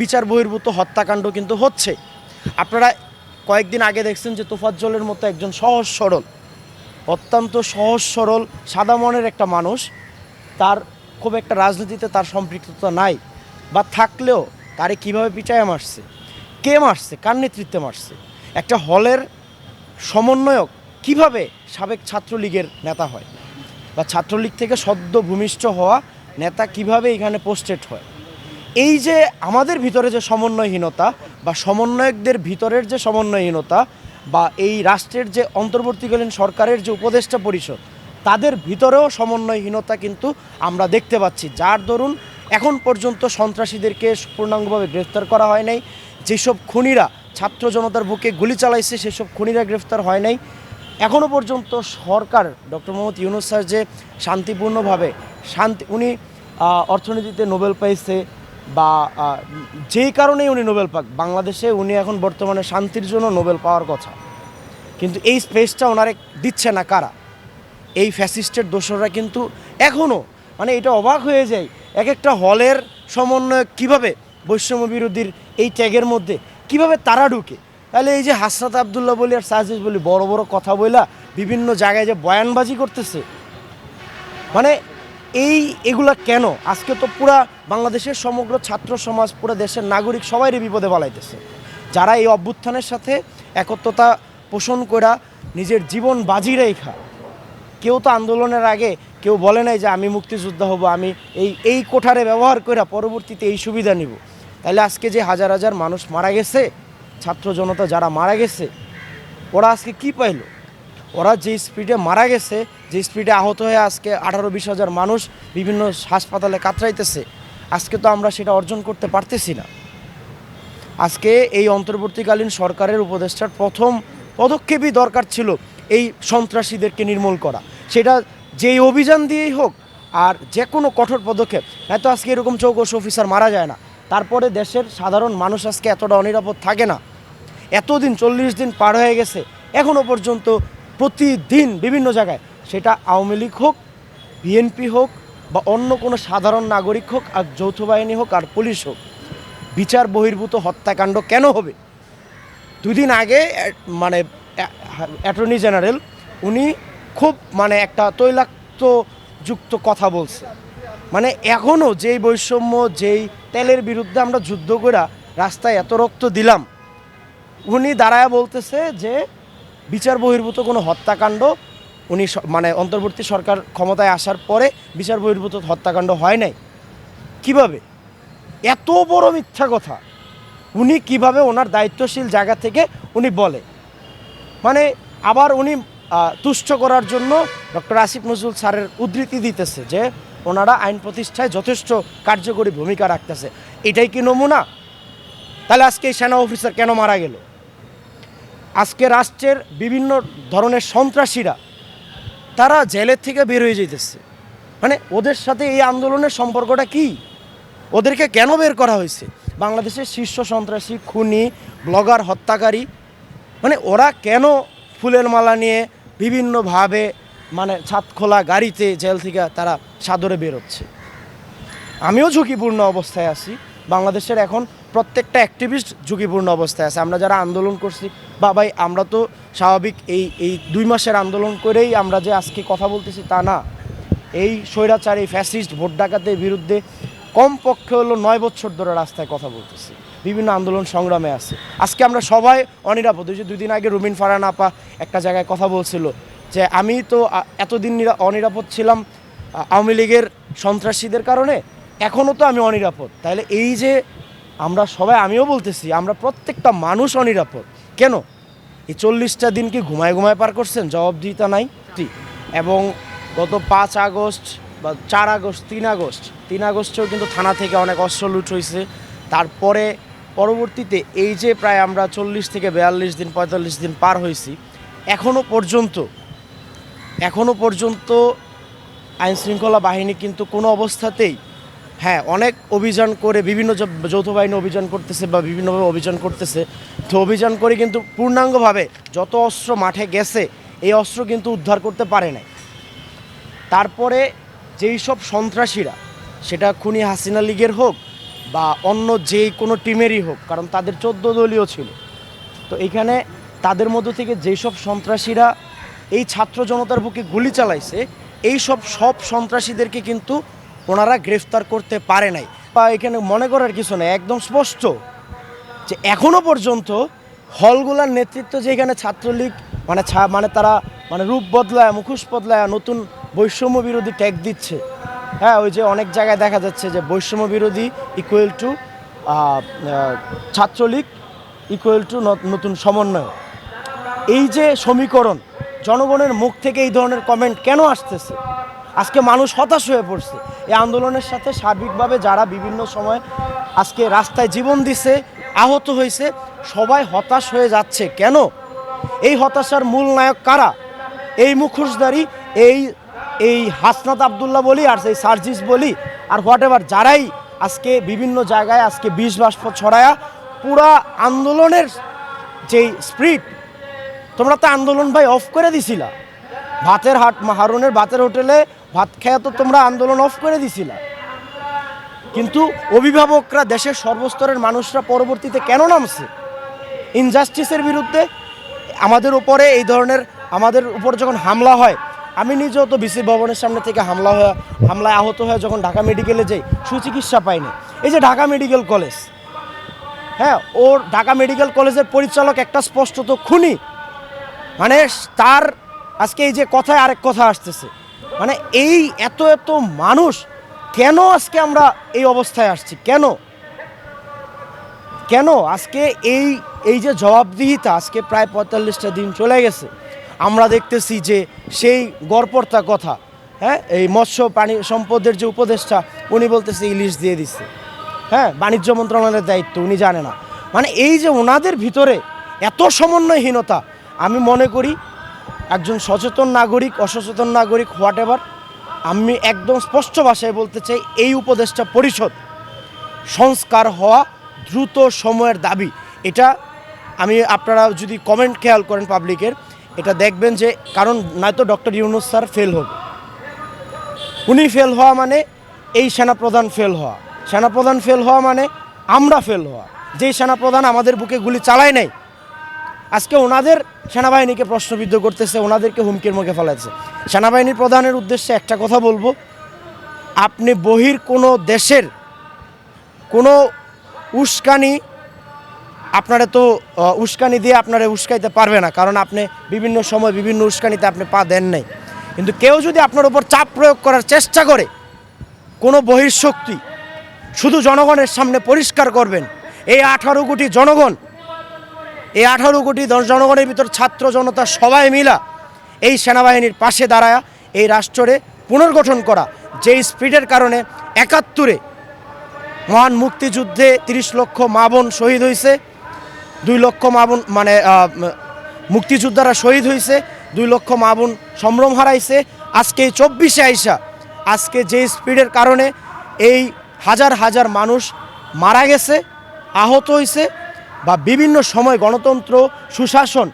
বিচার বহির্ভূত হত্যাকাণ্ড কিন্তু হচ্ছে। আপনারা কয়েকদিন আগে দেখছেন যে তোফাজ্জলের মতো একজন সহজ সরল, অত্যন্ত সহজ সরল, সাদা মনের একটা মানুষ। তার খুব একটা রাজনীতিতে তার সম্পৃক্ততা নাই, বা থাকলেও তারে কীভাবে পিটায় মারছে, কে মারছে, কার নেতৃত্বে মারছে, একটা হলের সমন্বয়ক কীভাবে সাবেক ছাত্রলীগের নেতা হয়, বা ছাত্রলীগ থেকে সদ্য ভূমিষ্ঠ হওয়া নেতা কীভাবে এখানে পোস্টেড হয়। এই যে আমাদের ভিতরে যে সমন্বয়হীনতা বা সমন্বয়কদের ভিতরের যে সমন্বয়হীনতা বা এই রাষ্ট্রের যে অন্তর্বর্তীকালীন সরকারের যে উপদেষ্টা পরিষদ, তাদের ভিতরেও সমন্বয়হীনতা কিন্তু আমরা দেখতে পাচ্ছি। যার দরুন এখন পর্যন্ত সন্ত্রাসীদেরকে পূর্ণাঙ্গভাবে গ্রেফতার করা হয় নাই। যেসব খুনিরা ছাত্র জনতার বুকে গুলি চালাইছে, সেসব খুনিরা গ্রেফতার হয় নাই। এখনও পর্যন্ত সরকার ডক্টর মোহাম্মদ ইউনুস স্যার যে শান্তিপূর্ণভাবে শান্তি, উনি অর্থনীতিতে নোবেল পাইছে বা যেই কারণেই উনি নোবেল পাক, বাংলাদেশে উনি এখন বর্তমানে শান্তির জন্য নোবেল পাওয়ার কথা। কিন্তু এই স্পেসটা ওনারে দিচ্ছে না কারা? এই ফ্যাসিস্টের দোসররা কিন্তু এখনও মানে এটা অবাক হয়ে যায় এক একটা হলের সমন্বয় কীভাবে বৈষম্য বিরোধীর এই ট্যাগের মধ্যে, কীভাবে তারা ঢুকে? তাহলে এই যে হাসরাত আবদুল্লাহ বলি আর সাজিদ বলি বড় বড় কথা বইলা বিভিন্ন জায়গায় যে বয়ানবাজি করতেছে মানে এই এগুলা কেন? আজকে তো পুরা বাংলাদেশের সমগ্র ছাত্র সমাজ, পুরো দেশের নাগরিক সবাইরই বিপদে বালাইতেছে যারা এই অভ্যুত্থানের সাথে একত্রতা পোষণ করা নিজের জীবন বাজি রেখা কেউ তো আন্দোলনের আগে কেউ বলে নাই যে আমি মুক্তিযোদ্ধা হব, আমি এই এই কোঠারে ব্যবহার করে পরবর্তীতে এই সুবিধা নিব। তাহলে আজকে যে হাজার হাজার মানুষ মারা গেছে, ছাত্র জনতা যারা মারা গেছে, ওরা আজকে কি পাইলো? ওরা যে স্পিডে মারা গেছে যে স্পিডে আহত হয়ে আজকে আঠারো বিশ হাজার মানুষ বিভিন্ন হাসপাতালে কাতরাইতেছে, আজকে তো আমরা সেটা অর্জন করতে পারতেছি না। আজকে এই অন্তর্বর্তীকালীন সরকারের উপদেষ্টার প্রথম পদক্ষেপই দরকার ছিল এই সন্ত্রাসীদেরকে নির্মূল করা। সেটা যেই অভিযান দিয়েই হোক আর যে কোনো কঠোর পদক্ষেপ, নয়তো আজকে এরকম চৌকস অফিসার মারা যায় না। তারপরে দেশের সাধারণ মানুষ আজকে এতটা অনিরাপদ থাকে না। এতদিন চল্লিশ দিন পার হয়ে গেছে এখনও পর্যন্ত প্রতিদিন বিভিন্ন জায়গায় সেটা আওয়ামী লীগ হোক, বিএনপি হোক বা অন্য কোনো সাধারণ নাগরিক হোক আর যৌথ বাহিনী হোক আর পুলিশ হোক, বিচার বহির্ভূত হত্যাকাণ্ড কেন হবে? দুদিন আগে মানে অ্যাটর্নি জেনারেল উনি খুব মানে একটা তৈলাক্ত যুক্ত কথা বলছে। মানে এখনও যেই বৈষম্য, যেই তেলের বিরুদ্ধে আমরা যুদ্ধ করে রাস্তায় এত রক্ত দিলাম, উনি দাঁড়ায় বলতেছে যে বিচার বহির্ভূত কোনো হত্যাকাণ্ড উনি মানে অন্তর্বর্তী সরকার ক্ষমতায় আসার পরে বিচার বহির্ভূত হত্যাকাণ্ড হয় নাই। কীভাবে? এত বড় মিথ্যা কথা। উনি কীভাবে ওনার দায়িত্বশীল জায়গা থেকে উনি বলে? মানে আবার উনি তুষ্ট করার জন্য ডক্টর আসিফ নজরুল স্যারের উদ্ধৃতি দিতেছে যে ওনারা আইন প্রতিষ্ঠায় যথেষ্ট কার্যকরী ভূমিকা রাখতেছে। এটাই কি নমুনা? তাহলে আজকে এই সেনা অফিসার কেন মারা গেল? আজকে রাষ্ট্রের বিভিন্ন ধরনের সন্ত্রাসীরা তারা জেলের থেকে বের হয়ে যেতেছে মানে ওদের সাথে এই আন্দোলনের সম্পর্কটা কি? ওদেরকে কেন বের করা হয়েছে? বাংলাদেশের শীর্ষ সন্ত্রাসী, খুনি, ব্লগার, হত্যাকারী মানে ওরা কেন ফুলের মালা নিয়ে বিভিন্নভাবে মানে ছাদ খোলা গাড়িতে জেল থেকে তারা সাদরে বেরোচ্ছে? আমিও ঝুঁকিপূর্ণ অবস্থায় আছি। বাংলাদেশের এখন প্রত্যেকটা অ্যাক্টিভিস্ট ঝুঁকিপূর্ণ অবস্থায় আছে। আমরা যারা আন্দোলন করছি বা ভাই আমরা তো স্বাভাবিক এই এই দুই মাসের আন্দোলন করেই আমরা যে আজকে কথা বলতেছি তা না। এই স্বৈরাচার এই ফ্যাসিস্ট ভোট ডাকাতের বিরুদ্ধে কমপক্ষে হলো নয় বছর ধরে রাস্তায় কথা বলতেছি। বিভিন্ন আন্দোলন সংগ্রামে আছে। আজকে আমরা সবাই অনিরাপদ। ওই যে দুদিন আগে রুমিন ফারান আপা একটা জায়গায় কথা বলছিল যে, আমি তো এতদিন নিরা- অনিরাপদ ছিলাম আওয়ামী লীগের সন্ত্রাসীদের কারণে এখনও তো আমি অনিরাপদ। তাহলে এই যে আমরা সবাই, আমিও বলতেছি, আমরা প্রত্যেকটা মানুষ অনিরাপদ। কেন? এই চল্লিশটা দিন কি ঘুমায় ঘুমায় পার করছেন? জবাবদিহিতা নাই। এবং গত পাঁচ আগস্ট বা চার আগস্ট, তিন আগস্ট, তিন আগস্টেও কিন্তু থানা থেকে অনেক অস্ত্র লুট হয়েছে তারপরে পরবর্তীতে এই যে প্রায় আমরা চল্লিশ থেকে বিয়াল্লিশ দিন, পঁয়তাল্লিশ দিন পার হয়েছি এখনও পর্যন্ত এখনও পর্যন্ত আইনশৃঙ্খলা বাহিনী কিন্তু কোনো অবস্থাতেই হ্যাঁ অনেক অভিযান করে বিভিন্ন যৌথ বাহিনী অভিযান করতেছে বা বিভিন্নভাবে অভিযান করতেছে। তো অভিযান করে কিন্তু পূর্ণাঙ্গভাবে যত অস্ত্র মাঠে গেছে, এই অস্ত্র কিন্তু উদ্ধার করতে পারে নাই। তারপরে যেই সব সন্ত্রাসীরা, সেটা খুনি হাসিনা লীগের হোক বা অন্য যে কোনো টিমেরই হোক, কারণ তাদের চোদ্দ দলীয় ছিল। তো এখানে তাদের মধ্য থেকে যেসব সন্ত্রাসীরা এই ছাত্র জনতার বুকে গুলি চালাইছে, এই সব সব সন্ত্রাসীদেরকে কিন্তু ওনারা গ্রেফতার করতে পারে নাই। বা এখানে মনে করার কিছু নেই, একদম স্পষ্ট যে এখনও পর্যন্ত হলগুলার নেতৃত্ব যে এখানে ছাত্রলীগ মানে মানে তারা মানে রূপ বদলায়, মুখোশ বদলায়, নতুন বৈষম্য বিরোধী ট্যাগ দিচ্ছে। হ্যাঁ ওই যে অনেক জায়গায় দেখা যাচ্ছে যে বৈষম্য বিরোধী equal to Chhatra League equal to নতুন সমন্বয় এই যে সমীকরণ, জনগণের মুখ থেকে এই ধরনের কমেন্ট কেন আসতেছে? আজকে মানুষ হতাশ হয়ে পড়ছে। এই আন্দোলনের সাথে সার্বিকভাবে যারা বিভিন্ন সময় আজকে রাস্তায় জীবন দিছে, আহত হয়েছে, সবাই হতাশ হয়ে যাচ্ছে। কেন? এই হতাশার মূল নায়ক কারা? এই মুখোশধারী, এই এই হাসনাত আবদুল্লাহ বলি আর সেই সার্জিস বলি আর হোয়াট এভার যারাই আজকে বিভিন্ন জায়গায় আজকে বিষ বাষ্প ছড়ায়া পুরা আন্দোলনের যেই স্প্রিট তোমরা তো আন্দোলন ভাই অফ করে দিছিলা। ভাতের হাট হারুনের ভাতের হোটেলে ভাত খেয়ে তো তোমরা আন্দোলন অফ করে দিছিলা। কিন্তু অভিভাবকরা দেশের সর্বস্তরের মানুষরা পরবর্তীতে কেন নামছে? ইনজাস্টিসের বিরুদ্ধে আমাদের উপরে এই ধরনের, আমাদের উপর যখন হামলা হয়, আমি নিজেও তো বিসি ভবনের সামনে থেকে হামলা হয়ে, হামলায় আহত হয়ে যখন ঢাকা মেডিকেলে যাই, সুচিকিৎসা পাইনি। এই যে ঢাকা মেডিকেল কলেজ হ্যাঁ ওর ঢাকা মেডিকেল কলেজের পরিচালক একটা স্পষ্টত খুনি। মানে তার আজকে এই যে কথায় আরেক কথা আসতেছে। মানে এই এত এত মানুষ, কেন আজকে আমরা এই অবস্থায় আসছি? কেন? কেন? আজকে এই এই যে জবাবদিহিতা আজকে প্রায় পঁয়তাল্লিশটা দিন চলে গেছে। আমরা দেখতেছি যে সেই গড়পড়তা কথা হ্যাঁ? এই মৎস্য প্রাণী সম্পদের যে উপদেষ্টা, উনি বলতেছে ইলিশ দিয়ে দিচ্ছে। হ্যাঁ? বাণিজ্য মন্ত্রণালয়ের দায়িত্ব, উনি জানে না। মানে এই যে ওনাদের ভিতরে এত সমন্বয়হীনতা, আমি মনে করি একজন সচেতন নাগরিক, অসচেতন নাগরিক হোয়াট এভার আমি একদম স্পষ্ট ভাষায় বলতে চাই, এই উপদেষ্টা পরিষদ সংস্কার হওয়া দ্রুত সময়ের দাবি। এটা আমি আপনারা যদি কমেন্ট খেয়াল করেন পাবলিকের এটা দেখবেন যে কারণ নয়তো ডক্টর ইউনুস স্যার ফেল হবে। উনি ফেল হওয়া মানে এই সেনাপ্রধান ফেল হওয়া। সেনাপ্রধান ফেল হওয়া মানে আমরা ফেল হওয়া। যেই সেনাপ্রধান আমাদের বুকে গুলি চালায় নাই আজকে ওনাদের সেনাবাহিনীকে প্রশ্নবিদ্ধ করতেছে, ওনাদেরকে হুমকির মুখে ফেলাচ্ছে। সেনাবাহিনীর প্রধানের উদ্দেশ্যে একটা কথা বলব। আপনি বহির কোনো দেশের কোনো উস্কানি আপনারা তো উস্কানি দিয়ে আপনারা উস্কাইতে পারবে না, কারণ আপনি বিভিন্ন সময় বিভিন্ন উস্কানিতে আপনি পা দেন নাই। কিন্তু কেউ যদি আপনার উপর চাপ প্রয়োগ করার চেষ্টা করে, কোনো বহিঃশক্তি শুধু জনগণের সামনে পরিষ্কার করবেন, এই আঠারো কোটি জনগণ এই আঠারো কোটি দশ জনগণের ভিতর ছাত্র জনতা সবাই মিলা এই সেনাবাহিনীর পাশে দাঁড়ায় এই রাষ্ট্রে পুনর্গঠন করা, যেই স্পিডের কারণে একাত্তরে মহান মুক্তিযুদ্ধে তিরিশ লক্ষ মা বোন শহীদ হয়েছে দুই লক্ষ মা বোন মানে মুক্তিযোদ্ধারা শহীদ হয়েছে দুই লক্ষ মা বোন সম্ভ্রম হারাইছে। আজকে এই চব্বিশে আইসা, আজকে যে স্পিডের কারণে এই হাজার হাজার মানুষ মারা গেছে, আহত হয়েছে বা বিভিন্ন সময় গণতন্ত্র, সুশাসন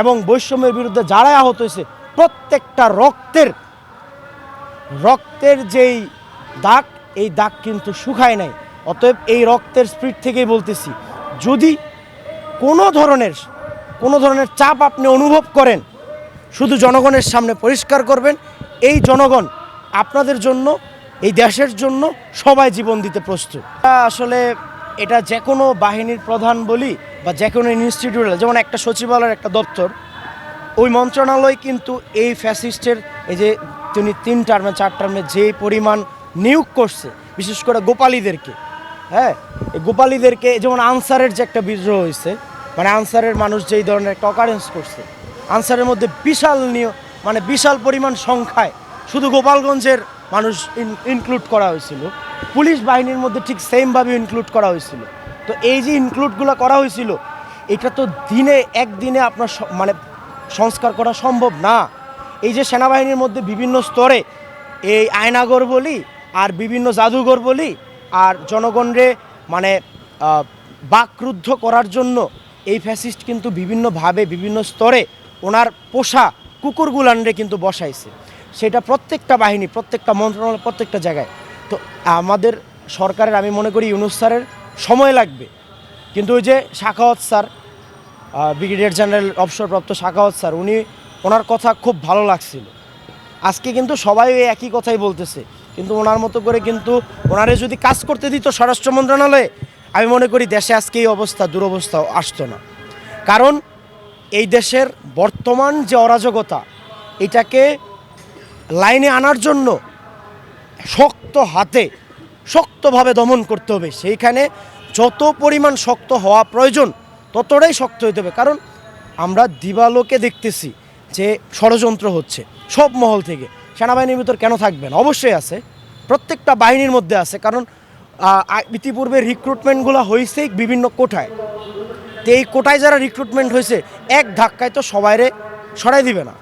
এবং বৈষম্যের বিরুদ্ধে যারাই আহত হয়েছে, প্রত্যেকটা রক্তের রক্তের যেই দাগ, এই দাগ কিন্তু শুকায় নাই। অতএব এই রক্তের স্পিড থেকেই বলতেছি, যদি কোনো ধরনের কোনো ধরনের চাপ আপনি অনুভব করেন, শুধু জনগণের সামনে পরিষ্কার করবেন, এই জনগণ আপনাদের জন্য, এই দেশের জন্য সবাই জীবন দিতে প্রস্তুত। আসলে এটা যে কোনো বাহিনীর প্রধান বলি বা যে কোনো ইনস্টিটিউট যেমন একটা সচিবালয়ের একটা দপ্তর, ওই মন্ত্রণালয় কিন্তু এই ফ্যাসিস্টের এই যে তিনি তিন টার্মে চার টার্মে যে পরিমাণ নিয়োগ করছে, বিশেষ করে গোপালীদেরকে হ্যাঁ? এই গোপালীদেরকে যেমন আনসারের যে একটা বিদ্রোহ হয়েছে মানে আনসারের মানুষ যেই ধরনের একটা অকারেন্স করছে, আনসারের মধ্যে বিশাল নিয় মানে বিশাল পরিমাণ সংখ্যায় শুধু গোপালগঞ্জের মানুষ ইনক্লুড করা হয়েছিল। পুলিশ বাহিনীর মধ্যে ঠিক সেমভাবে ইনক্লুড করা হয়েছিল। তো এই যে ইনক্লুডগুলো করা হয়েছিল, এটা তো দিনে, একদিনে আপনার মানে সংস্কার করা সম্ভব না। এই যে সেনাবাহিনীর মধ্যে বিভিন্ন স্তরে এই আয়নাগর বলি আর বিভিন্ন জাদুঘর বলি আর জনগণরে মানে বাকরুদ্ধ করার জন্য এই ফ্যাসিস্ট কিন্তু বিভিন্নভাবে বিভিন্ন স্তরে ওনার পোষা কুকুরগুলানরে কিন্তু বসাইছে। সেটা প্রত্যেকটা বাহিনী, প্রত্যেকটা মন্ত্রণালয়, প্রত্যেকটা জায়গায়। তো আমাদের সরকারের, আমি মনে করি ইউনুস স্যারের সময় লাগবে। কিন্তু ওই যে শাখাওয়াত স্যার ব্রিগেডিয়ার জেনারেল, অবসরপ্রাপ্ত শাখাওয়াত স্যার, উনি, ওনার কথা খুব ভালো লাগছিল। আজকে কিন্তু সবাই ওই একই কথাই বলতেছে। কিন্তু ওনার মতো করে কিন্তু ওনারে যদি কাজ করতে দিত স্বরাষ্ট্র মন্ত্রণালয়ে, আমি মনে করি দেশে আজকে এই অবস্থা দুরবস্থা আসতো না। কারণ এই দেশের বর্তমান যে অরাজকতা, এটাকে লাইনে আনার জন্য শক্ত হাতে, শক্তভাবে দমন করতে হবে। সেইখানে যত পরিমাণ শক্ত হওয়া প্রয়োজন, ততটাই শক্ত হতে হবে। কারণ আমরা দিবালোকে দেখতেছি যে ষড়যন্ত্র হচ্ছে সব মহল থেকে। সেনাবাহিনীর ভিতর কেন থাকবেন? অবশ্যই আছে। প্রত্যেকটা বাহিনীর মধ্যে আছে। কারণ ইতিপূর্বে রিক্রুটমেন্টগুলো হয়েছে বিভিন্ন কোঠায়। তো এই কোটায় যারা রিক্রুটমেন্ট হয়েছে এক ধাক্কায় তো সবাইরে সরাই দিবে না।